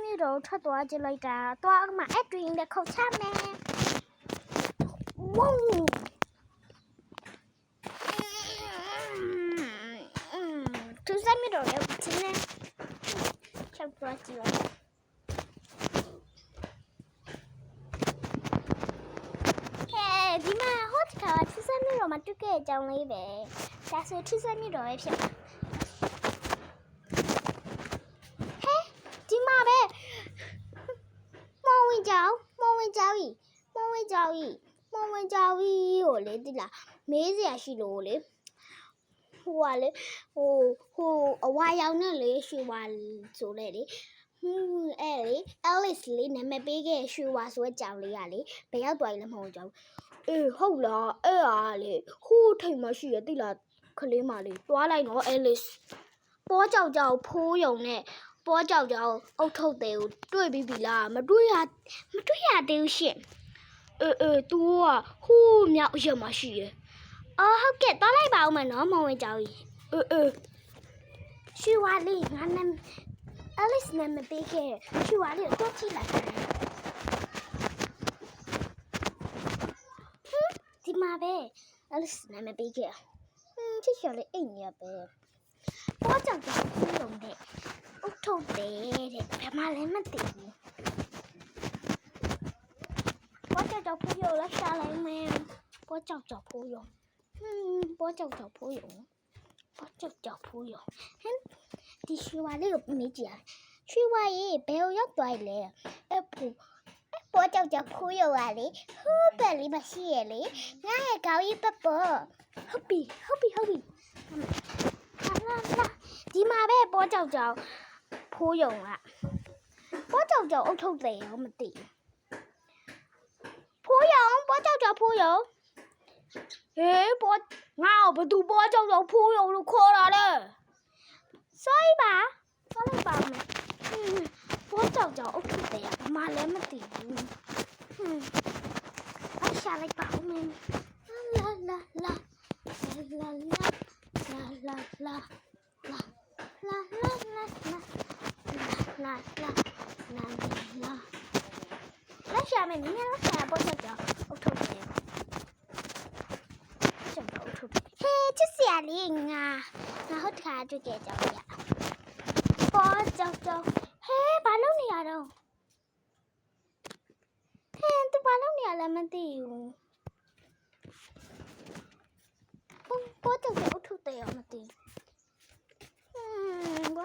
မ်းမျိုးတော့ထွက်သွားကြည့်လိုက်တာသွားမှအဲ့တွင်လည်းခုတ်ချမယ်ဝုန်းသူစမ်းမျိုးတော့ရောက်ချင်းနဲ့ချက်သွားကြည့်လိုက်ဟဲ့ဒီမှာဟိုတခါသူစမ်းမျိုးတော့မတူခဲ့အကြောင်းလေးပဲဒါဆိုသူစမ်းမျိုးတော့ပဲဖြစ်မှာ ဟဲဒီမှာပဲမောင်ဝင်ကြောင်မောင် ဝင်ကြောင်ကြီးမောင်ဝင်ကြောင်ကြီးမောင်ဝင်ကြောင်ကြီးကိုလေတိလားမေးစရာရှိလို့လေဟိုကလေဟိုဟိုအဝါရောင်နဲ့လေရွှေဝါဆိုလေလေဟွန်းအဲ့လေ Alice လေးနာမည်ပေးခဲ့ရွှေဝါဆိုတဲ့ကြောင်လေးကလေဘယ်ရောက်သွားလဲမဟုတ်ကြောင်အေးဟုတ်လားအဲ့အားလေဟိုးထိမ်မရှိရတိလားခလေးမလေးတွားလိုက်တော့ Alice ပေါ်ကြောက်ကြောက်ဖိုးယုံနဲ့ ပေါ်ကြောက်ကြောက်အုတ်ထုတ်တယ်ကိုတွေ့ပြီးပြီလားမတွေ့ရမတွေ့ရသေးဘူးရှင်အေးအေး तू ကဟိုးမြောက်ရက်မှာရှိရယ်အော်ဟုတ်ကဲ့သွားလိုက်ပါဦးမယ်နော်မောင်ဝင်းကြောက်ကြီးအေးအေးရှူဝါလေးငါနဲ့ Alice နဲ့မပေးခဲ့ရှူဝါလေးကိုတော့ကြည့်လိုက်ဟမ်ဒီမှာပဲ Alice နဲ့မပေးခဲ့ဟွန်းချစ်ချော်လေးအိတ်နေရပဲပေါ်ကြောက်ကြောက်ဖူးလုံးတဲ့အုတ် ထုတ်တယ်တဲ့ဘယ်မှလည်းမသိဘူးပေါ်ကြောက်ကြောက်ဖူးရုံလက်ရှာလိုက်မယ်ပေါ်ကြောက်ကြောက်ဖူးရုံဟွန်းပေါ်ကြောက်ကြောက်ဖူးရုံပေါ်ကြောက်ကြောက်ဖူးရုံဟမ်ဒီရွှေဝါလေးကိုမေးကြည့်ရရွှေဝါရေဘယ်ကိုရောက်သွားလဲအဖူပေါ်ကြောက်ကြောက်ဖူးရုံကလေဟိုးပက်လေးမရှိရလေငါရဲ့ကောင်းကြီးပပေါ်ဟုတ်ပြီဟုတ်ပြီဟုတ်ပြီလာလာလာဒီမှာပဲပေါ်ကြောက်ကြောက် ဖိုးယုံကပေါ်ကြောက်ကြောက်အုတ်ထုတ်တယ်ရောမသိဘူးဖိုးယုံပေါ်ကြောက်ကြောက်ဖိုးယုံဟေးပေါ်ငါ့ကိုဘသူပေါ်ကြောက်ကြောက်ဖိုးယုံလို့ခေါ်တာလဲ sorry ပါ sorry ပါမယ်ဟင်းပေါ်ကြောက်ကြောက်အုတ်ထုတ်တယ်ကဘာမှလည်းမသိဘူးဟင်းအရှာလိုက်ပါဦးမယ်လာလာလာလာလာလာလာ la la la la လက်ရှာမယ်နည်းနည်းလက်ရှာပေါ်ချက်ကြောအုတ်ထုတ်တယ်ချက်တော့အုတ်ထုတ်ဟေးချစ်စရာလေးငါငါဟုတ်ခါတွေ့ကြကြောက်ရပေါ်ကြောက်ကြောက်ဟေးဘာလုပ်နေရတော့ဟင်းသူဘာလုပ်နေရလဲမသိဘူးပေါ်ကြောက်ကြောက်အုတ်ထုတ်တယ်ရောမသိဘူး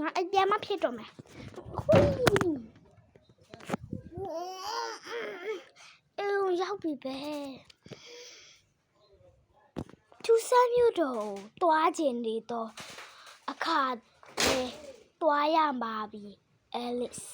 ငါအပြန်မဖြစ်တော့မယ်ဟွီအေးရောက်ပြီပဲသူစမ်းမြို့တော့တွားခြင်းနေတော့အခါတည်းတွားရမှာပြီ Alice